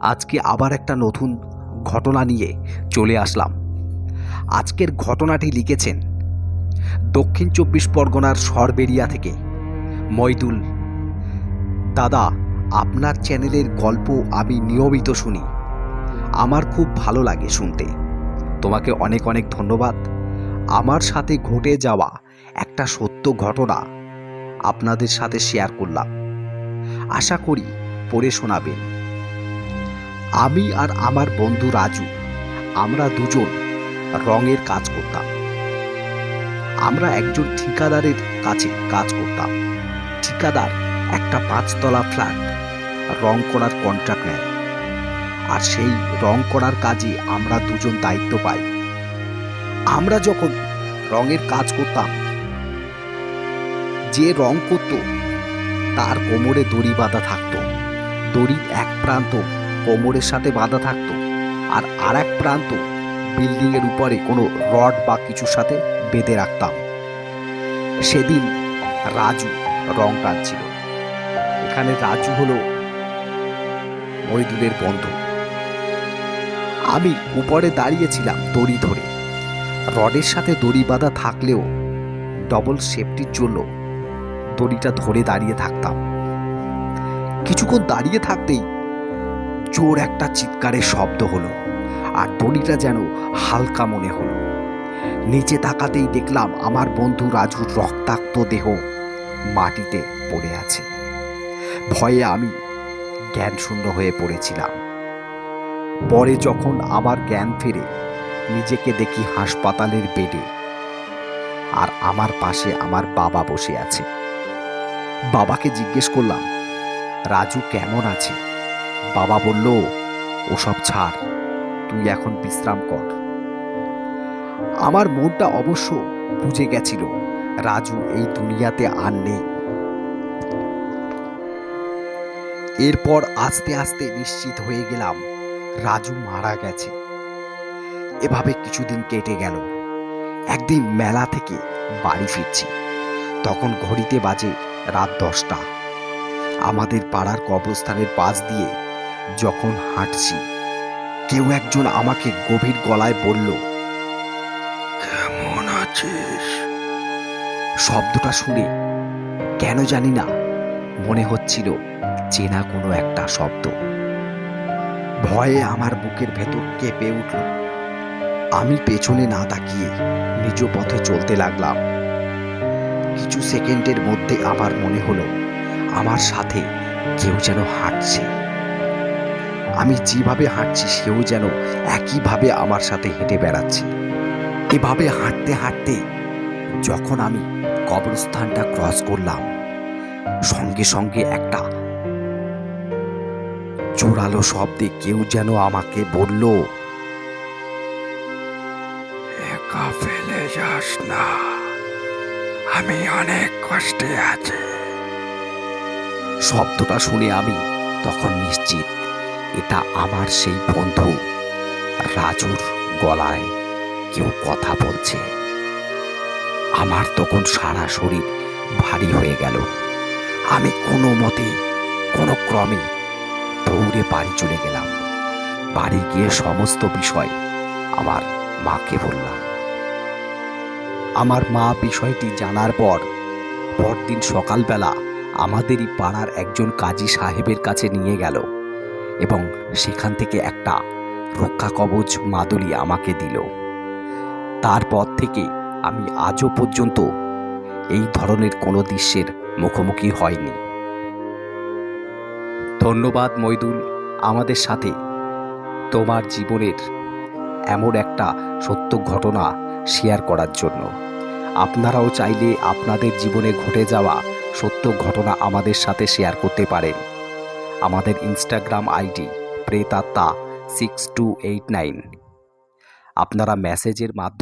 আজকে আবার একটা নতুন ঘটনা নিয়ে চলে আসলাম। আজকের ঘটনাটি লিখেছেন দক্ষিণ চব্বিশ পরগনার সরবেরিয়া থেকে মইদুল। দাদা, আপনার চ্যানেলের গল্প আমি নিয়মিত শুনি। আমার খুব ভালো লাগে শুনতে। তোমাকে অনেক অনেক ধন্যবাদ। আমার সাথে ঘটে যাওয়া একটা সত্য ঘটনা আপনাদের সাথে শেয়ার করলাম। আশা করি পড়ে শোনাবেন। আমি আর আমার বন্ধু রাজু। আমরা দুজন রঙের কাজ করতাম। আমরা একজন ঠিকাদারের কাছে কাজ করতাম। ঠিকাদার একটা পাঁচতলা ফ্ল্যাট, রং করার কন্ট্রাক্ট নেয়। আর সেই রং করার কাজে আমরা দুজন দায়িত্ব পাই। আমরা যখন রঙের কাজ করতাম, যে রং করত, তার কোমরে দড়ি বাঁধা থাকতো। দড়ির এক প্রান্ত কোমরের সাথে বাঁধা থাকতো আর আর এক প্রান্ত বিল্ডিংয়ের উপরে কোনো রড বা কিছুর সাথে বেঁধে রাখতাম। সেদিন রাজু রং টানছিল। এখানে রাজু হলো মইদুলের বন্ধু। আমি উপরে দাঁড়িয়েছিলাম দড়ি ধরে। রডের সাথে দড়ি বাঁধা থাকলেও ডবল সেফটির জন্য দড়িটা ধরে দাঁড়িয়ে থাকতাম। কিছুক্ষণ দাঁড়িয়ে থাকতেই জোর একটা চিৎকারের শব্দ হলো, আর দড়িটা যেন হালকা মনে হলো। নিচে তাকাতেই দেখলাম আমার বন্ধু রাজুর রক্তাক্ত দেহ মাটিতে পড়ে আছে। ভয়ে আমি জ্ঞান শূন্য হয়ে পড়েছিলাম। পরে যখন আমার জ্ঞান ফেরে, নিজেকে দেখি হাসপাতালের বেডে, আর আমার পাশে আমার বাবা বসে আছে। বাবাকে জিজ্ঞেস করলাম, রাজু কেমন আছে? বাবা বলল, ওসব ছাড়, তুই এখন বিশ্রাম কর। আমার মনটা অবশ্য বুঝে গেছিল, রাজু এই দুনিয়াতে আর নেই। এরপর আস্তে আস্তে নিশ্চিত হয়ে গেলাম, রাজু মারা গেছে। এভাবে কিছুদিন কেটে গেল। একদিন মেলা থেকে বাড়ি ফিরছি। তখন ঘড়িতে বাজে রাত দশটা। আমাদের পাড়ার কবরস্থানের পাশ দিয়ে যখন হাঁটছি, কেউ একজন আমাকে গভীর গলায় বলল, কেমন আছিস? শব্দটা শুনে কেন জানি না মনে হচ্ছিল চেনা কোনো একটা শব্দ। ভয়ে আমার বুকের ভেতর কেঁপে উঠল। আমি পেছনে না তাকিয়ে নিজ পথে চলতে লাগলাম। কিছু সেকেন্ডের মধ্যে আমার মনে হলো আমার সাথে কেউ যেন হাঁটছে। আমি যেভাবে হাঁটছি, সেও যেন একইভাবে আমার সাথে হেঁটে বেড়াচ্ছে। এভাবে হাঁটতে হাঁটতে যখন আমি কবরস্থানটা ক্রস করলাম, সঙ্গে সঙ্গে একটা জোরালো শব্দে কেউ যেন আমাকে বলল, একা ফেলে যাস না। আমি অনেক কষ্টে আছি। শব্দটা শুনে আমি তখন নিশ্চিত এটা আমার সেই বন্ধু। রাজুর গলায় কেউ কথা বলছে। আমার তখন সারা শরীর ভারী হয়ে গেল। আমি কোনো মতে কোনো ক্রমে দৌড়ে বাড়ি চলে গেলাম। বাড়ি গিয়ে সমস্ত বিষয় আমার মাকে বললাম। আমার মা বিষয়টি জানার পর, পরদিন সকালবেলা আমাদেরই পাড়ার একজন কাজী সাহেবের কাছে নিয়ে গেল। এবং সেখান থেকে একটা রক্ষা কবচ মাদুলি আমাকে দিল। তারপর থেকে আমি আজও পর্যন্ত এই ধরনের কোনো দৃশ্যের মুখোমুখি হয়নি। ধন্যবাদ মইদুল, আমাদের সাথে। তোমার জীবনের এমন একটা সত্য ঘটনা শেয়ার করার জন্য। আপনারাও চাইলে আপনাদের জীবনে ঘটে যাওয়া সত্য ঘটনা আমাদের সাথে শেয়ার করতে পারেন। আমাদের ইনস্টাগ্রাম আইডি প্রেতাত্তা সিক্স টু এইট নাইন আপনারা মেসেজের মাধ্যমে